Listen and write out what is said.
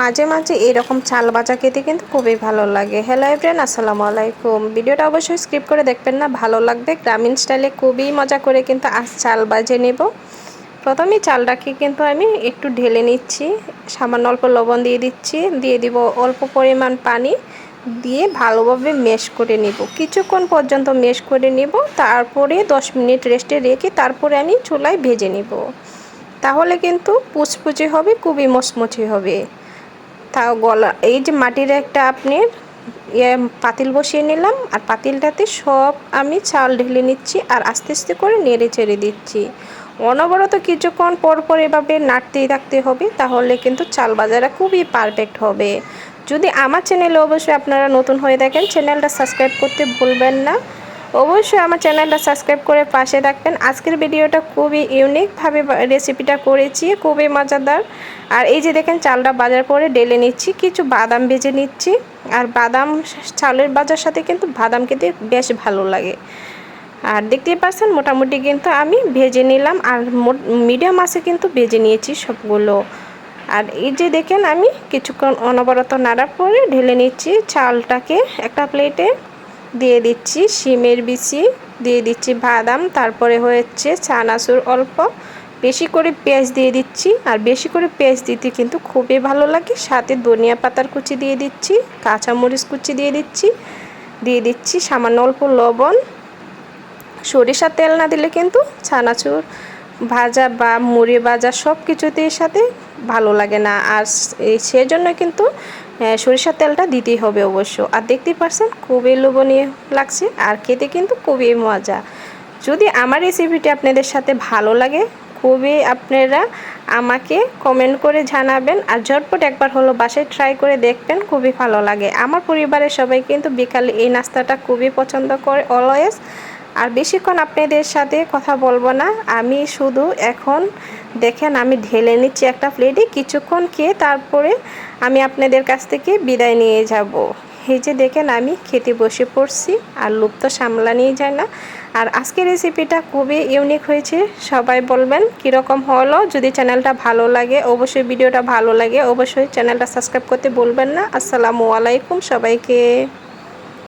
মাঝে মাঝে এরকম চাল ভাজা খেতে কিন্তু খুবই ভালো লাগে। হ্যালো এভরিয়ান আসসালামু আলাইকুম। ভিডিওটা অবশ্যই স্কিপ করে দেখবেন না, ভালো লাগবে। গ্রামীণ স্টাইলে খুবই মজা করে কিন্তু আজ চাল বাজে নেব। প্রথমে চালটাকে কিন্তু আমি একটু ঢেলে নিচ্ছি, সামান্য অল্প লবণ দিয়ে দিচ্ছি, দিয়ে দিব অল্প পরিমাণ পানি দিয়ে ভালোভাবে মেশ করে নিব। কিছুক্ষণ পর্যন্ত মেশ করে নিব, তারপরে দশ মিনিট রেস্টে রেখে তারপরে আমি চুলায় ভেজে নিব। তাহলে কিন্তু পুচপুচে হবে, খুবই মচমচে হবে। গলা, এই যে মাটির একটা আপনি ইয়ে পাতিল বসিয়ে নিলাম, আর পাতিলটাতে সব আমি চাল ঢেলে নিচ্ছি আর আস্তে আস্তে করে নেড়ে চেড়ে দিচ্ছি। অনবরত কিছুক্ষণ পর পর এভাবে নাড়তেই থাকতে হবে, তাহলে কিন্তু চাল বাজারা খুবই পারফেক্ট হবে। যদি আমার চ্যানেলে অবশ্যই আপনারা নতুন হয়ে থাকেন চ্যানেলটা সাবস্ক্রাইব করতে ভুলবেন না। অবশ্যই আমার চ্যানেলটা সাবস্ক্রাইব করে পাশে থাকবেন। আজকের ভিডিওটা খুবই ইউনিকভাবে রেসিপিটা করেছি, খুবই মজাদার। আর এই যে দেখেন চালটা বাজার পরে ডেলে নিচ্ছি, কিছু বাদাম ভেজে নিচ্ছি। আর বাদাম চালের বাজার সাথে কিন্তু বাদাম খেতে বেশ ভালো লাগে। আর দেখতেই পাচ্ছেন, মোটামুটি কিন্তু আমি ভেজে নিলাম আর মিডিয়াম আছে কিন্তু ভেজে নিয়েছি সবগুলো। আর এই যে দেখেন আমি কিছুক্ষণ অনবরত নাড়ার পরে ঢেলে নিচ্ছি চালটাকে। একটা প্লেটে দিয়ে দিচ্ছি, শিমের বিচি, দিয়ে দিচ্ছি বাদাম, তারপরে হয়েছে চানাচুর অল্প। বেশি করে পেঁয়াজ দিয়ে দিচ্ছি, আর বেশি করে পেঁয়াজ দিতে কিন্তু খুবই ভালো লাগে। সাথে ধনিয়া পাতার কুচি দিয়ে দিচ্ছি, কাঁচামরিচ কুচি দিয়ে দিচ্ছি দিয়ে দিচ্ছি সামান্য অল্প লবণ। সরিষার তেল না দিলে কিন্তু ছানাচুর, ভাজা বা মুড়ি ভাজা সব কিছুতেই সাথে ভালো লাগে না। আর সেজন্য কিন্তু সরিষার তেলটা দিতেই হবে অবশ্য। আর দেখতেই পারছেন খুবই লোভনীয় লাগছে, আর খেতে কিন্তু খুবই মজা। যদি আমার রেসিপিটি আপনাদের সাথে ভালো লাগে খুবই আপনারা আমাকে কমেন্ট করে জানাবেন। আর ঝটপট একবার হলো বাসায় ট্রাই করে দেখবেন, খুবই ভালো লাগে। আমার পরিবারের সবাই কিন্তু বিকালে এই নাস্তাটা খুবই পছন্দ করে অলওয়েজ আর বেশিক্ষণ আপনাদের সাথে কথা বলব না। আমি শুধু এখন দেখেন আমি ঢেলে নিচ্ছি একটা প্লেটে কিছুক্ষণ খেয়ে তারপরে আমি আপনাদের কাছ থেকে বিদায় নিয়ে যাব। এই যে দেখেন আমি খেতে বসে পড়ছি, আর লুপ তো সামলা নিয়ে যায় না। আর আজকের রেসিপিটা খুবই ইউনিক হয়েছে। সবাই বলবেন কীরকম হলো। যদি চ্যানেলটা ভালো লাগে, অবশ্যই ভিডিওটা ভালো লাগে, অবশ্যই চ্যানেলটা সাবস্ক্রাইব করতে বলবেন না। আসসালামু আলাইকুম সবাইকে।